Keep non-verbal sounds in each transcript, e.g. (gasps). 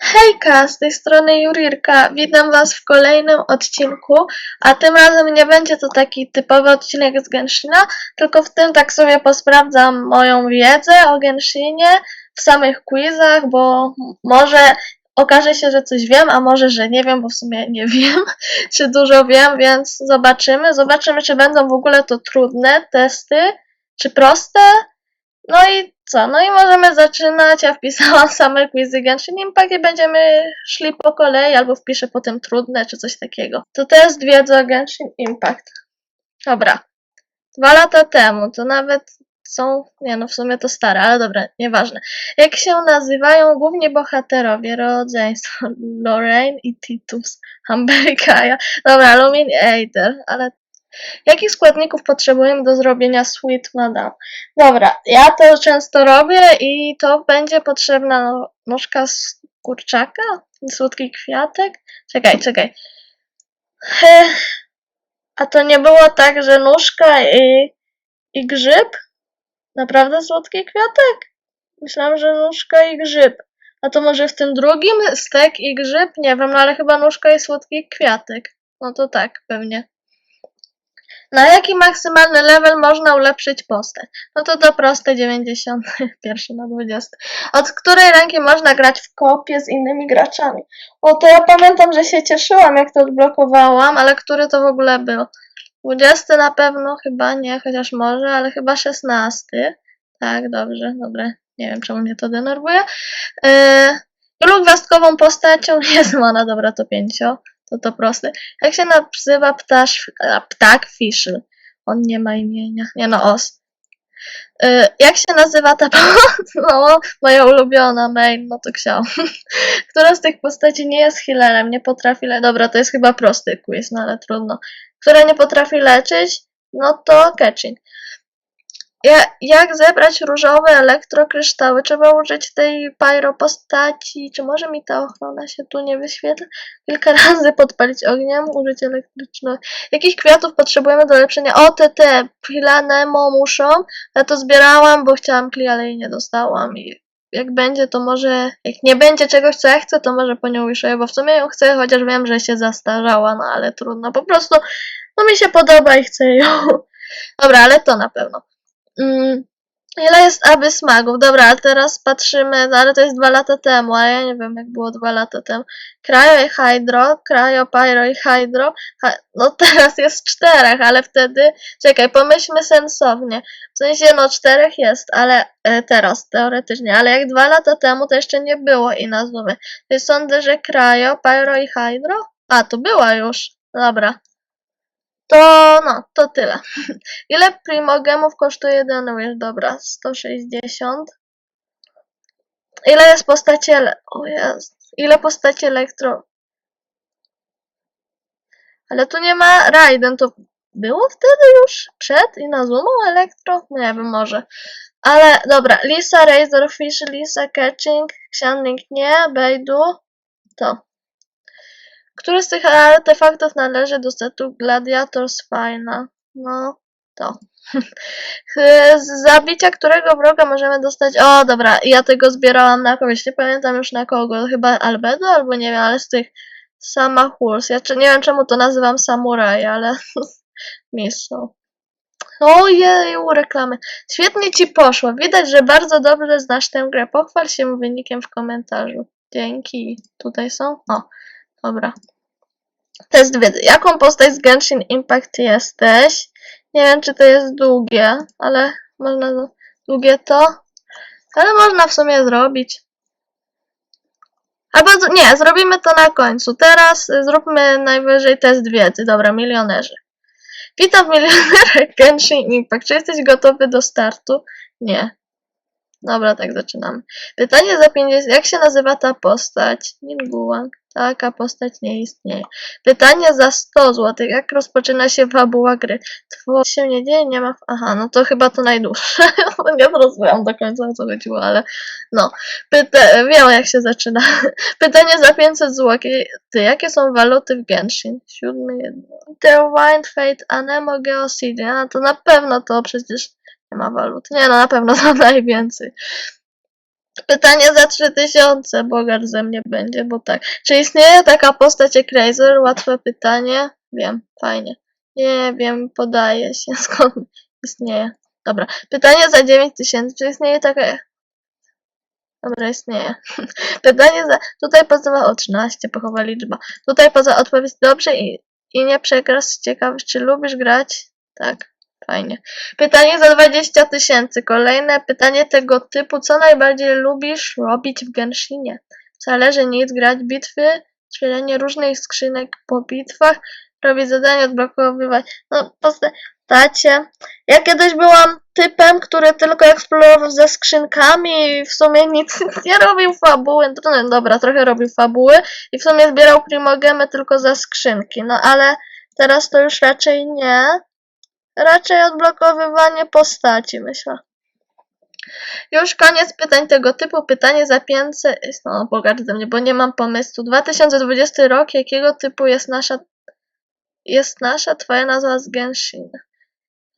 Hejka, z tej strony Jurirka. Witam Was w kolejnym odcinku, a tym razem nie będzie to taki typowy odcinek z Genshina, tylko w tym tak sobie posprawdzam moją wiedzę o Genshinie w samych quizach, bo może okaże się, że coś wiem, a może, że nie wiem, bo w sumie nie wiem, (laughs) czy dużo wiem, więc zobaczymy. Zobaczymy, czy będą w ogóle to trudne testy, czy proste. No i co? No i możemy zaczynać. Ja wpisałam (laughs) same quizy Genshin Impact i będziemy szli po kolei, albo wpiszę potem trudne, czy coś takiego. To test wiedzy o Genshin Impact. Dobra. Dwa lata temu, to nawet są, nie no w sumie to stare, ale dobra, nieważne. Jak się nazywają głównie bohaterowie rodzeństwa (laughs) Lorraine i Titus, Humber i Kaja. Dobra, Lumin Aether, ale Jakich składników potrzebujemy do zrobienia Sweet Madame? Dobra, ja to często robię i to będzie potrzebna nóżka z kurczaka, słodki kwiatek. Czekaj, czekaj. A to nie było tak, że nóżka i, i grzyb? Naprawdę słodki kwiatek? Myślałam, że nóżka i grzyb. A to może w tym drugim stek i grzyb? Nie wiem, no ale chyba nóżka i słodki kwiatek. No to tak, pewnie. Na jaki maksymalny level można ulepszyć postać? No to to proste 91 na 20. Od której ranki można grać w kopie z innymi graczami? O, to ja pamiętam, że się cieszyłam jak to odblokowałam, ale który to w ogóle był? 20 na pewno chyba nie, chociaż może, ale chyba 16. Tak, dobrze, dobre. Nie wiem, czemu mnie to denerwuje. Yy, gwiazdkową postacią (laughs) jest Mona? Dobra, to pięcio. To to proste. Jak się nazywa ptasz, a, ptak Fischl? On nie ma imienia. Nie no, os. Y, jak się nazywa ta (laughs) no, moja ulubiona main, no to ksiał. (laughs) Która z tych postaci nie jest healerem, nie potrafi le... Dobra, to jest chyba prosty quiz, no ale trudno. Która nie potrafi leczyć? No to Ketchin. Ja, jak zebrać różowe elektrokryształy? Trzeba użyć tej pyro postaci. Czy może mi ta ochrona się tu nie wyświetla? Kilka (laughs) razy podpalić ogniem, użyć elektryczności. Jakich kwiatów potrzebujemy do lepszenia? O, te, te, Pilanemo muszą. Ja to zbierałam, bo chciałam kli, ale jej nie dostałam. I jak będzie, to może, jak nie będzie czegoś, co ja chcę, to może po nią wiszuję, bo w sumie ją chcę, chociaż wiem, że się zastarzała, no ale trudno. Po prostu, no mi się podoba i chcę ją. (laughs) Dobra, ale to na pewno. Mm, ile jest Abyss Magów? Dobra, a teraz patrzymy, no ale to jest dwa lata temu, a ja nie wiem jak było dwa lata temu. Cryo i Hydro, Cryo, Pyro i Hydro. Ha, no (laughs) teraz jest czterech, ale wtedy, czekaj, pomyślmy sensownie. W sensie, no czterech jest, ale e, teraz teoretycznie, ale jak dwa lata temu to jeszcze nie było i nazwy. Więc sądzę, że Cryo, Pyro i Hydro? A, to była już. Dobra. To no, to tyle. (laughs) Ile primogemów kosztuje jeden wish? Dobra, 160. Ile jest postaci. O jest. Ile postaci elektro... Ale tu nie ma Raiden, to było wtedy już przed Inazumą elektro? Nie wiem, może. Ale dobra, Lisa, Razorfish, Lisa, Catching, Xianling nie, Beidu, to. Który z tych artefaktów należy do setu Gladiator Spina? No, to. (laughs) Z zabicia którego wroga możemy dostać... O, dobra, ja tego zbierałam na kogoś, nie pamiętam już na kogo, chyba Albedo albo nie wiem, ale z tych sama Hurs. Ja nie wiem czemu to nazywam samuraj, ale (laughs) miso. Ojeju, reklamy. Świetnie ci poszło. Widać, że bardzo dobrze znasz tę grę. Pochwal się wynikiem w komentarzu. Dzięki. Tutaj są? O, dobra. Test wiedzy. Jaką postać z Genshin Impact jesteś? Nie wiem, czy to jest długie, ale można... Długie to? Ale można w sumie zrobić. Albo nie, zrobimy to na końcu. Teraz zróbmy najwyżej test wiedzy. Dobra, milionerzy. Witam w milionerach (laughs) Genshin Impact. Czy jesteś gotowy do startu? Nie. Dobra, tak zaczynamy. Pytanie za 50. Jak się nazywa ta postać? Ningguang. Taka postać nie istnieje. Pytanie za 100 zł. Jak rozpoczyna się fabuła gry? Tworzy się nie dzieje, nie ma... Aha, no to chyba to najdłuższe. (laughs) nie zrozumiałam do końca o co chodziło, ale no. Pyta... Wiem jak się zaczyna. (laughs) Pytanie za 500 zł. Ty, jakie są waluty w Genshin? Siódmy jedno. The Wind Fate Anemo Geocidian. A to na pewno to przecież nie ma walut. Nie no, na pewno (laughs) to najwięcej. Pytanie za 3000, bogacz ze mnie będzie, bo tak. Czy istnieje taka postać jak Razer? Łatwe pytanie. Wiem, fajnie. Nie wiem, podaje się, (laughs) skąd istnieje. Dobra, pytanie za 9000. Czy istnieje taka... Dobra, istnieje. (laughs) Pytanie za... Tutaj poza... O, 13, pochowa liczba. Tutaj poza odpowiedź dobrze i, i nie przegrasz z ciekawość, czy lubisz grać? Tak, fajnie. Pytanie za 20 tysięcy. Kolejne pytanie tego typu. Co najbardziej lubisz robić w Genshinie? Zależy nic, grać bitwy, otwieranie różnych skrzynek po bitwach, robić zadania, odblokowywać. No, postacie. Ja kiedyś byłam typem, który tylko eksplorował ze skrzynkami i w sumie nic (laughs) nie robił fabuły. No, dobra, trochę robił fabuły i w sumie zbierał primogemy tylko za skrzynki. No ale teraz to już raczej nie. Raczej odblokowywanie postaci, myślę. Już koniec pytań tego typu. Pytanie za 500. No, bogacz mnie, bo nie mam pomysłu. 2020 rok. Jakiego typu jest nasza. Jest nasza? Twoja nazwa z Genshin.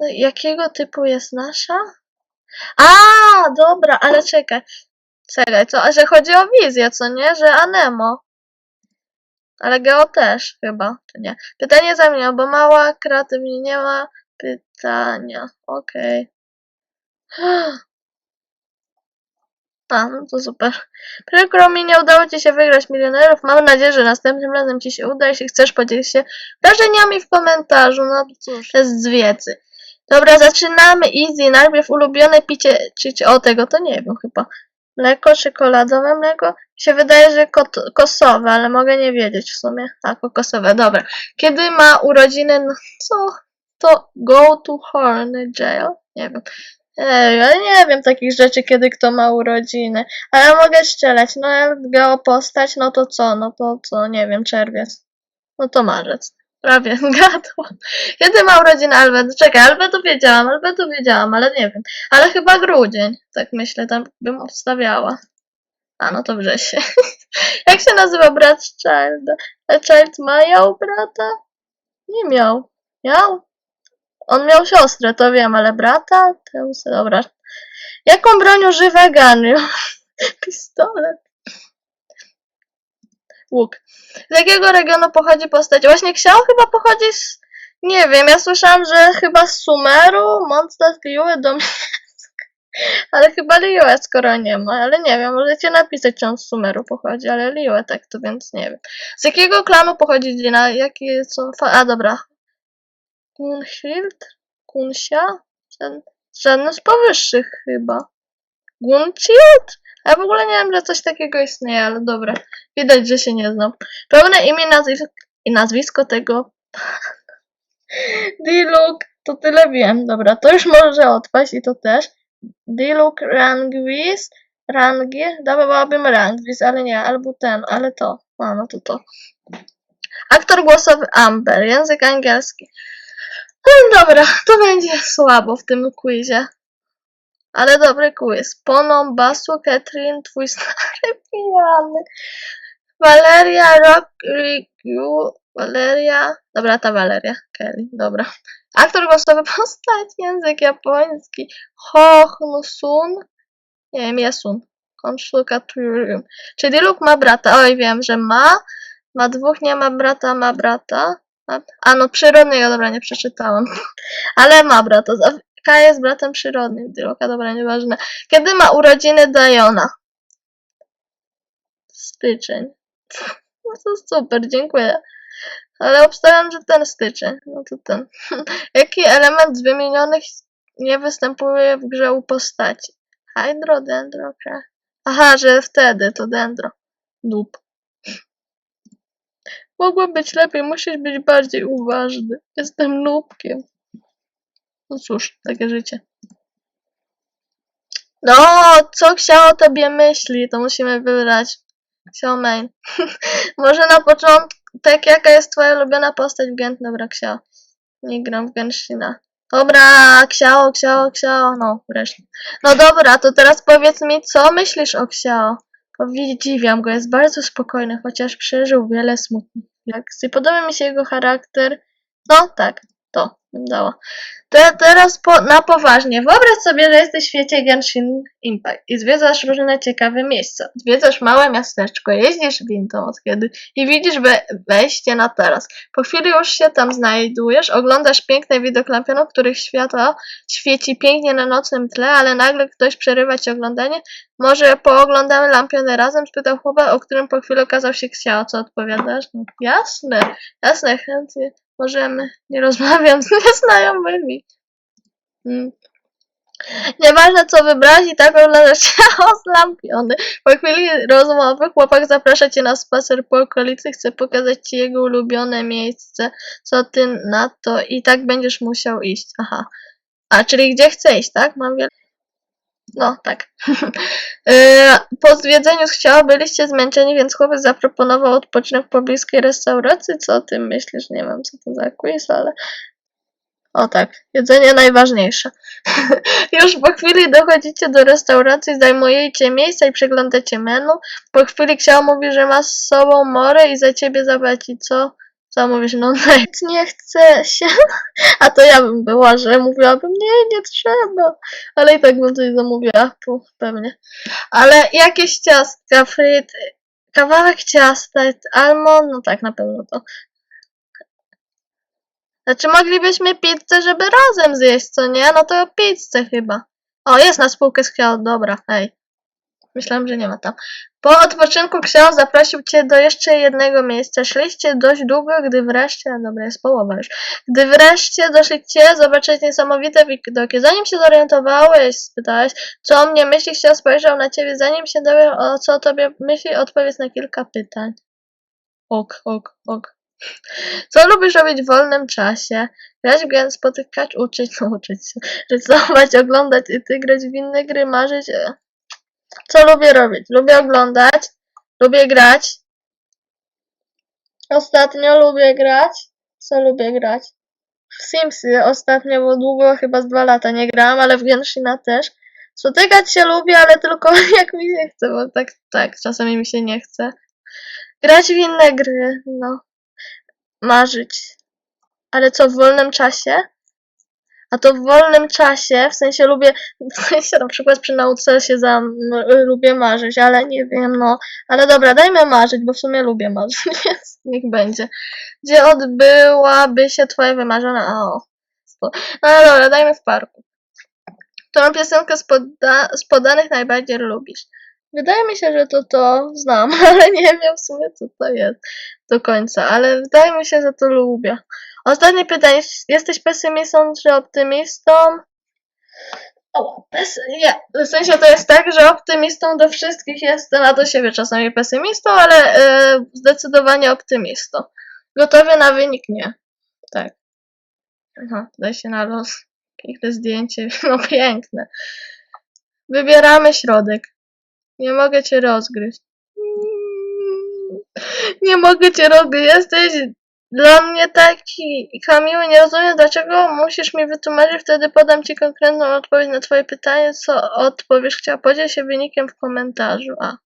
Jakiego typu jest nasza? A, dobra, ale czekaj. Czekaj, co? A że chodzi o wizję, co nie? Że Anemo. Ale Geo też chyba, czy nie? Pytanie za mnie, bo mała, kreatywnie nie ma pytania. Okej. (gasps) A, no to super. Przykro mi, nie udało Ci się wygrać milionerów. Mam nadzieję, że następnym razem Ci się uda. Jeśli chcesz, podziel się wrażeniami w komentarzu. No cóż, jest z wiedzy. Dobra, zaczynamy easy. Najpierw ulubione picie, czy, o tego to nie wiem chyba. Mleko, czekoladowe mleko? Mi się wydaje, że kot, kosowe, ale mogę nie wiedzieć w sumie. A, kokosowe, dobra. Kiedy ma urodziny, no co? To go to horn jail? Nie wiem. Ej, ale nie wiem takich rzeczy, kiedy kto ma urodziny. Ale mogę strzelać. No jak geopostać, no to co? No to co? Nie wiem, czerwiec. No to marzec. Prawie (laughs) zgadłam. Kiedy ma urodziny Albert? Czekaj, Albertu wiedziałam, Albertu wiedziałam, ale nie wiem. Ale chyba grudzień, tak myślę, tam bym obstawiała. A, no to wrzesień. (laughs) Jak się nazywa brat Child? A Child miał brata? Nie miał. Miał? On miał siostrę, to wiem, ale brata? Teusy, dobra. Jaką broń używa Ganryu? (laughs) Pistolet. Łuk. Z jakiego regionu pochodzi postać? Właśnie Xiao chyba pochodzi z... Nie wiem, ja słyszałam, że chyba z Sumeru, Mondstadt, Liyue, Dominicka. (laughs) Ale chyba Liyue, skoro nie ma. Ale nie wiem, możecie napisać, czy on z Sumeru pochodzi, ale Liyue tak to, więc nie wiem. Z jakiego klanu pochodzi Dina? Jakie są... A, dobra. Gunhild? Gunsia? Żaden, żaden z powyższych chyba. Gunchild? Ja w ogóle nie wiem, że coś takiego istnieje, ale dobra. Widać, że się nie znam. Pełne imię nazwisko, i nazwisko tego. (laughs) Diluk, to tyle wiem. Dobra, to już może odpaść i to też. Diluk Rangwis. Rangi. Dawałabym Rangwis, ale nie, albo ten, ale to. A, no to to. Aktor głosowy Amber, język angielski. No dobra, to będzie słabo w tym quizie. Ale dobry quiz. Poną, Basu, Catherine, twój stary (laughs) pijany. Valeria, Rock, Rigu, Valeria. Dobra, ta Valeria. Kelly, dobra. Aktor głosowy postać, język japoński. Hohnusun. Nie wiem, Jesun. Konsultatorium. Czy Diluk ma brata? Oj, wiem, że ma. Ma dwóch, nie ma brata, ma brata. A no, przyrodnego, dobra, nie przeczytałam. (laughs) Ale ma brata. K jest bratem przyrodnim Diloka, dobra, nieważne. Kiedy ma urodziny Diona? Styczeń. (laughs) No to super, dziękuję. Ale obstawiam, że ten styczeń. No to ten. (laughs) Jaki element z wymienionych nie występuje w grze u postaci? Hydro, dendro. Aha, że wtedy to dendro. Noob. Mogło być lepiej, musisz być bardziej uważny. Jestem nubkiem. No cóż, takie życie. No, co chciało tobie myśli, to musimy wybrać. Xiao Main. (laughs) Może na początek, jaka jest twoja ulubiona postać w Gent? Dobra, Xiao. Nie gram w Genshina. Dobra, Xiao, Xiao, Xiao. No, wreszcie. No dobra, to teraz powiedz mi, co myślisz o Xiao? Podziwiam go, jest bardzo spokojny, chociaż przeżył wiele smutnych lekcji. Podoba mi się jego charakter. No, tak, to. Bym dała. To ja teraz po, na poważnie. Wyobraź sobie, że jesteś w świecie Genshin Impact i zwiedzasz różne ciekawe miejsca. Odwiedzasz małe miasteczko, jeździsz windą od kiedy i widzisz we, wejście na taras. Po chwili już się tam znajdujesz, oglądasz piękny widok lampionów, których światło świeci pięknie na nocnym tle, ale nagle ktoś przerywa ci oglądanie. Może pooglądamy lampiony razem? spytał chłopak, o którym po chwili okazał się. Co odpowiadasz? No, jasne, jasne, chętnie. Możemy. Nie rozmawiam (laughs) z nieznajomymi. Mm. Nieważne co wybrać i tak oglądasz (laughs) ciało zlampiony. Po chwili rozmowy chłopak zaprasza cię na spacer po okolicy, chce pokazać ci jego ulubione miejsce. Co ty na to? I tak będziesz musiał iść. Aha. A, czyli gdzie chce iść, tak? Mam wiele... No, tak. Yy, (laughs) po zwiedzeniu chciała byliście zmęczeni, więc chłopiec zaproponował odpoczynek w pobliskiej restauracji. Co o tym myślisz? Nie wiem, co to za quiz, ale... O tak, jedzenie najważniejsze. (laughs) Już po chwili dochodzicie do restauracji, zajmujecie miejsce i przeglądacie menu. Po chwili ksiał mówi, że ma z sobą morę i za ciebie zapłaci. Co? Co mówisz? No (laughs) nie chce się. A to ja bym była, że mówiłabym, nie, nie trzeba. Ale i tak bym coś zamówiła, pewnie. Ale jakieś ciastka, fryt, kawałek ciasta, almond, no tak, na pewno to. Znaczy moglibyśmy pizzę, żeby razem zjeść, co nie? No to pizzę chyba. O, jest na spółkę z dobra, hej. Myślałem, że nie ma tam. Po odpoczynku Ksiał zaprosił cię do jeszcze jednego miejsca. Szliście dość długo, gdy wreszcie, a dobra, jest połowa już. Gdy wreszcie doszliście zobaczyć niesamowite widoki. Zanim się zorientowałeś, spytałeś, co o mnie myśli, Ksiał spojrzał na ciebie. Zanim się dowiesz, o co o tobie myśli, odpowiedz na kilka pytań. Ok, ok, ok. Co lubisz robić w wolnym czasie? Grać w grę, spotykać, uczyć, no (laughs) uczyć się, rysować, oglądać i ty grać w inne gry, marzyć. Co lubię robić? Lubię oglądać, lubię grać. Ostatnio lubię grać. Co lubię grać? W Simsy ostatnio, bo długo, chyba z dwa lata nie grałam, ale w Genshina też. Spotykać się lubię, ale tylko (laughs) jak mi się chce, bo tak, tak, czasami mi się nie chce. Grać w inne gry, no marzyć. Ale co w wolnym czasie? A to w wolnym czasie, w sensie lubię, w sensie na przykład przy nauce się za, no, lubię marzyć, ale nie wiem, no. Ale dobra, dajmy marzyć, bo w sumie lubię marzyć, (laughs) więc niech będzie. Gdzie odbyłaby się twoja wymarzona, o. No dobra, dajmy w parku. Którą piosenkę z, poda z podanych najbardziej lubisz? Wydaje mi się, że to to znam, (laughs) ale nie wiem w sumie co to jest do końca, ale wydaje mi się, że to lubię. Ostatnie pytanie. Jesteś pesymistą czy optymistą? O, nie. W sensie to jest tak, że optymistą do wszystkich jestem, a do siebie czasami pesymistą, ale e, zdecydowanie optymistą. Gotowy na wynik? Nie. Tak. Aha, daj się na los. Piękne zdjęcie. (laughs) No piękne. Wybieramy środek. Nie mogę cię rozgryźć. Nie mogę cię rozgryźć. Jesteś dla mnie taki Kamiły. Nie rozumiem, dlaczego musisz mi wytłumaczyć. Wtedy podam ci konkretną odpowiedź na twoje pytanie. Co odpowiesz? Chciała podziel się wynikiem w komentarzu. A,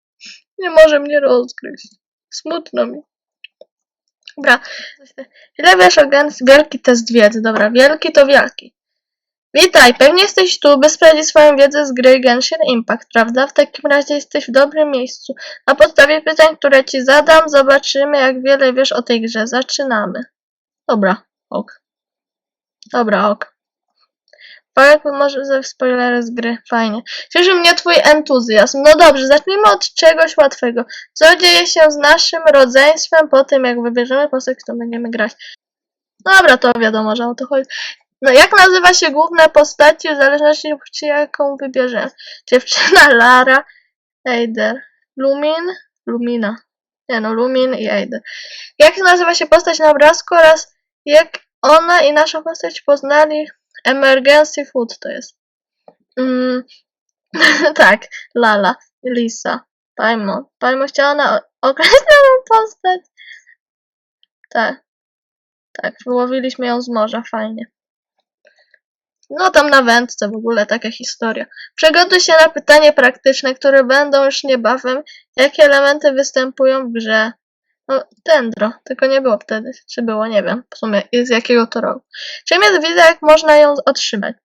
nie może mnie rozgryźć. Smutno mi. Dobra. Ile wiesz o Gens? Wielki test wiedzy. Dobra, wielki to wielki. Witaj, pewnie jesteś tu, by sprawdzić swoją wiedzę z gry Genshin Impact, prawda? W takim razie jesteś w dobrym miejscu. Na podstawie pytań, które ci zadam, zobaczymy, jak wiele wiesz o tej grze. Zaczynamy. Dobra, ok. Dobra, ok. Parek może ze spoilery z gry. Fajnie. Cieszy mnie twój entuzjazm. No dobrze, zacznijmy od czegoś łatwego. Co dzieje się z naszym rodzeństwem po tym, jak wybierzemy postać, którą będziemy grać? Dobra, to wiadomo, że o to chodzi. No jak nazywa się główne postaci w zależności od płci, jaką wybierzemy? Dziewczyna Lara, Eider, Lumin, Lumina. Nie no, Lumin i Eider. Jak nazywa się postać na obrazku oraz jak ona i nasza postać poznali Emergency Food to jest. Mm, (laughs) tak, Lala, Lisa, Paimon. Paimon chciała na określoną (laughs) postać. Tak. Tak, wyłowiliśmy ją z morza, fajnie. No tam na wędce w ogóle taka historia. Przygotuj się na pytanie praktyczne, które będą już niebawem. Jakie elementy występują w grze? No, Dendro, tylko nie było wtedy. Czy było, nie wiem. W sumie z jakiego to roku. Czym jest wizja, jak można ją otrzymać?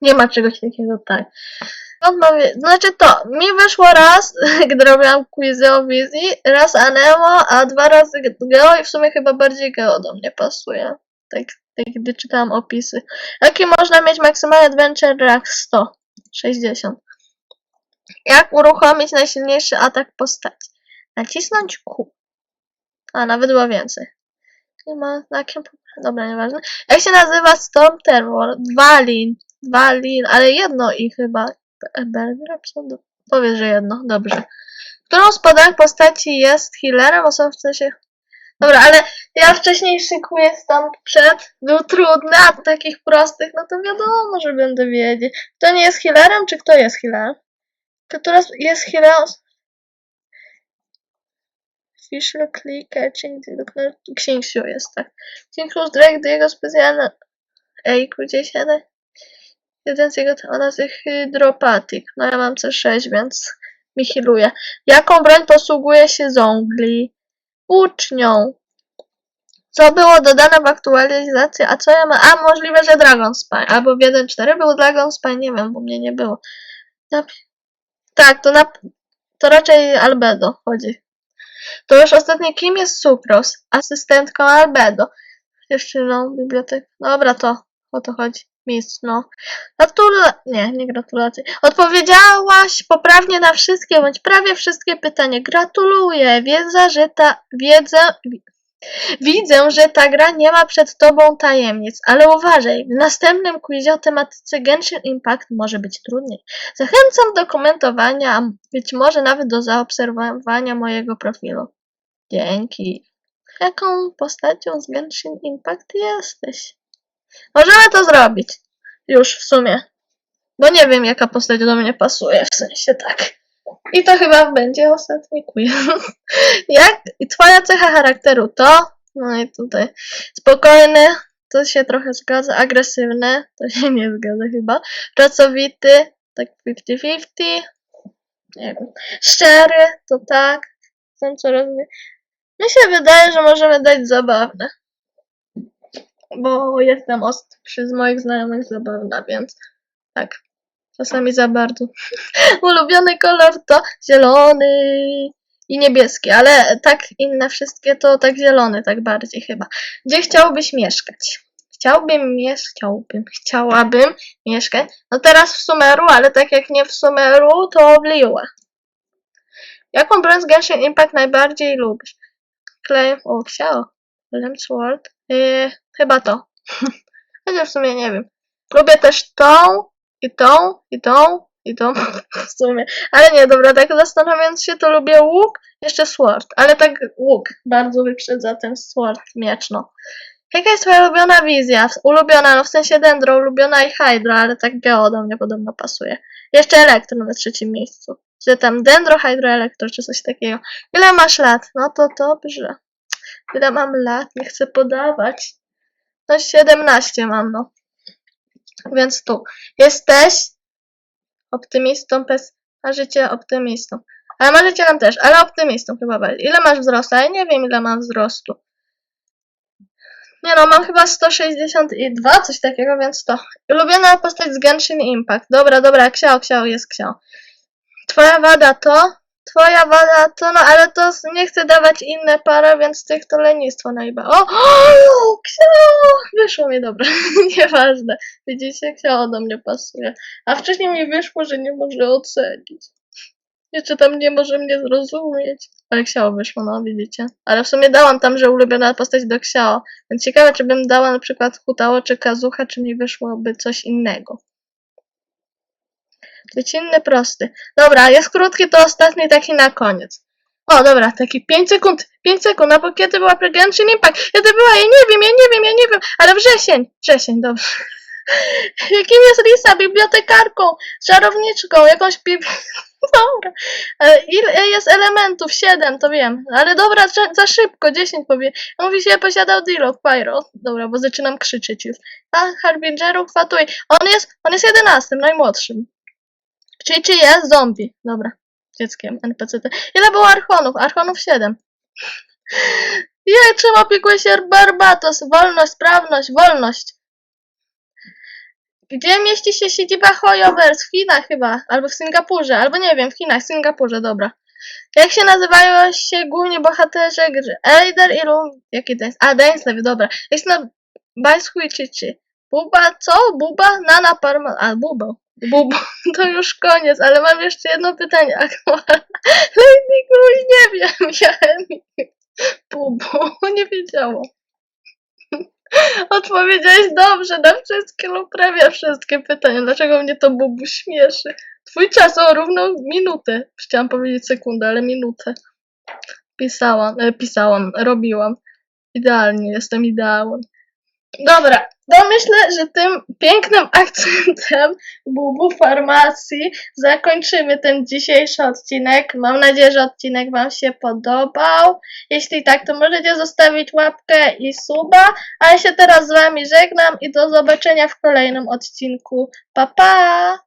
Nie ma czegoś takiego, tak. Znaczy to, mi wyszło raz, (laughs) gdy robiłam quizy o wizji, raz Anemo, a dwa razy Geo i w sumie chyba bardziej Geo do mnie pasuje. Tak, tak gdy czytałam opisy. Jaki można mieć maksymalny adventure rank 100? 60. Jak uruchomić najsilniejszy atak postaci? Nacisnąć Q. A, nawet było więcej. Nie ma znakiem. Dobra, nieważne. Jak się nazywa Storm Terror? Dwa lin. Dwa lin, ale jedno i chyba. Belgrab? Powiedz, że jedno. Dobrze. Którą z postaci jest healerem? Osobą w sensie. Dobra, ale ja wcześniejszy quiz tam przed był trudny, a takich prostych, no to wiadomo, że będę wiedzieć. Kto nie jest healerem, czy kto jest healerem? Która jest healerem? Fisher, Clicker, Księciu jest tak. Księciu Drake do jego specjalne... Ej, gdzieś jeden? Jeden z jego... Ona jest hydropatik. No ja mam C6, więc mi healuje. Jaką broń posługuje się Zongli? Ucznią. Co było dodane w aktualizacji, a co ja mam? A, możliwe, że Dragon Spine. Albo w 1.4 był Dragon Spine, nie wiem, bo mnie nie było. Tak, to, na... to raczej Albedo chodzi. To już ostatnie, kim jest Sucros? Asystentką Albedo. Dziewczyną, bibliotek. Dobra, to o to chodzi. Mistrz, no. Gratula... Nie, nie gratulacje. Odpowiedziałaś poprawnie na wszystkie, bądź prawie wszystkie pytania. Gratuluję. Wiedza, że ta... Wiedzę... Widzę, że ta gra nie ma przed tobą tajemnic, ale uważaj, w następnym quizie o tematyce Genshin Impact może być trudniej. Zachęcam do komentowania, a być może nawet do zaobserwowania mojego profilu. Dzięki. Jaką postacią z Genshin Impact jesteś? Możemy to zrobić. Już w sumie. Bo nie wiem, jaka postać do mnie pasuje, w sensie tak. I to chyba będzie ostatni quiz. (laughs) Jak i twoja cecha charakteru to, no i tutaj spokojny, to się trochę zgadza, agresywny, to się nie zgadza chyba, pracowity, tak 50-50, nie wiem, szczery, to tak, są coraz. Mi się wydaje, że możemy dać zabawne, bo jestem ostrzy z moich znajomych zabawna, więc tak, czasami za bardzo. (laughs) Ulubiony kolor to zielony i niebieski, ale tak inne wszystkie to tak zielony, tak bardziej chyba. Gdzie chciałbyś mieszkać? Chciałbym mieszkać, chciałbym, chciałabym mieszkać. No teraz w Sumeru, ale tak jak nie w Sumeru, to w Liyue. Jaką broń z Genshin Impact najbardziej lubisz? Claim, o, ksiao. Limb Sword. Yy, chyba to. (laughs) Chociaż w sumie nie wiem. Lubię też tą, i tą, i tą, i tą (laughs) w sumie. Ale nie, dobra, tak zastanawiając się, to lubię łuk, jeszcze sword. Ale tak łuk bardzo wyprzedza ten sword, miecz, no. Jaka jest twoja ulubiona wizja? Ulubiona, no w sensie Dendro, ulubiona i Hydro, ale tak Geo do mnie podobno pasuje. Jeszcze Elektro na trzecim miejscu. Czy tam Dendro, Hydro, Elektro, czy coś takiego. Ile masz lat? No to dobrze. Ile mam lat? Nie chcę podawać. No 17 mam, no. Więc tu. Jesteś optymistą, pes... marzycielem, optymistą. Ale marzycielem też, ale optymistą chyba bardziej. Ile masz wzrostu? Ja nie wiem ile mam wzrostu. Nie no, mam chyba 162, coś takiego, więc to. Ulubiona postać z Genshin Impact. Dobra, dobra, ksiał, ksiał, jest ksiał. Twoja wada to? Twoja wada to, no ale to nie chcę dawać inne pary, więc tych to lenistwo najba. O! o! Wyszło mi dobra, (laughs) nieważne. Widzicie, ksiał do mnie pasuje. A wcześniej mi wyszło, że nie może ocenić. Jeszcze tam nie może mnie zrozumieć. Ale Xiao wyszło, no widzicie. Ale w sumie dałam tam, że ulubiona postać do Xiao. Więc ciekawe, czy bym dała na przykład Hutao czy Kazucha, czy mi wyszłoby coś innego. Być inny, prosty. Dobra, jest krótki, to ostatni taki na koniec. O, dobra, taki 5 sekund, 5 sekund, a bo kiedy była Genshin Impact? Kiedy była? Ja nie wiem, ja nie wiem, ja nie wiem, ale wrzesień, wrzesień, dobrze. (laughs) Jakim jest Lisa? Bibliotekarką, czarowniczką, jakąś bib... (laughs) Dobra. E, Ile jest elementów? 7, to wiem. Ale dobra, za, szybko, 10 powiem. Mówi się, posiadał Dilok, Pyro. Dobra, bo zaczynam krzyczeć już. A, Harbingeru, chwatuj. On jest, on jest 11, najmłodszym. Czyli czy jest zombie? Dobra, dzieckiem, NPC. Ile było Archonów? Archonów 7. (laughs) Je, czym opiekuje się Barbados? Wolność, sprawność, wolność. Gdzie mieści się siedziba Hoyovers? W Chinach chyba, albo w Singapurze, albo nie wiem, w Chinach, w Singapurze, dobra. Jak się nazywają się głównie bohaterzy gry? Eider i Rum... Jaki to jest? A, Dainslev, dobra. Się na... Bajshuichichi. Buba, co? Buba? Nana Parma... A, Buba. Bubo, to już koniec, ale mam jeszcze jedno pytanie. Aktualne. (laughs) Lady Gui, nie wiem, (laughs) ja Bubu, (laughs) nie wiedziałam. Odpowiedziałeś dobrze na wszystkie lub prawie wszystkie pytania. Dlaczego mnie to Bubu śmieszy? Twój czas o równą minutę. Chciałam powiedzieć sekundę, ale minutę. Pisałam, e, pisałam, robiłam. Idealnie, jestem ideałem. Dobra, to myślę, że tym pięknym (laughs) akcentem Bubu Farmacji zakończymy ten dzisiejszy odcinek. Mam nadzieję, że odcinek Wam się podobał. Jeśli tak, to możecie zostawić łapkę i suba. A ja się teraz z Wami żegnam i do zobaczenia w kolejnym odcinku. Pa pa!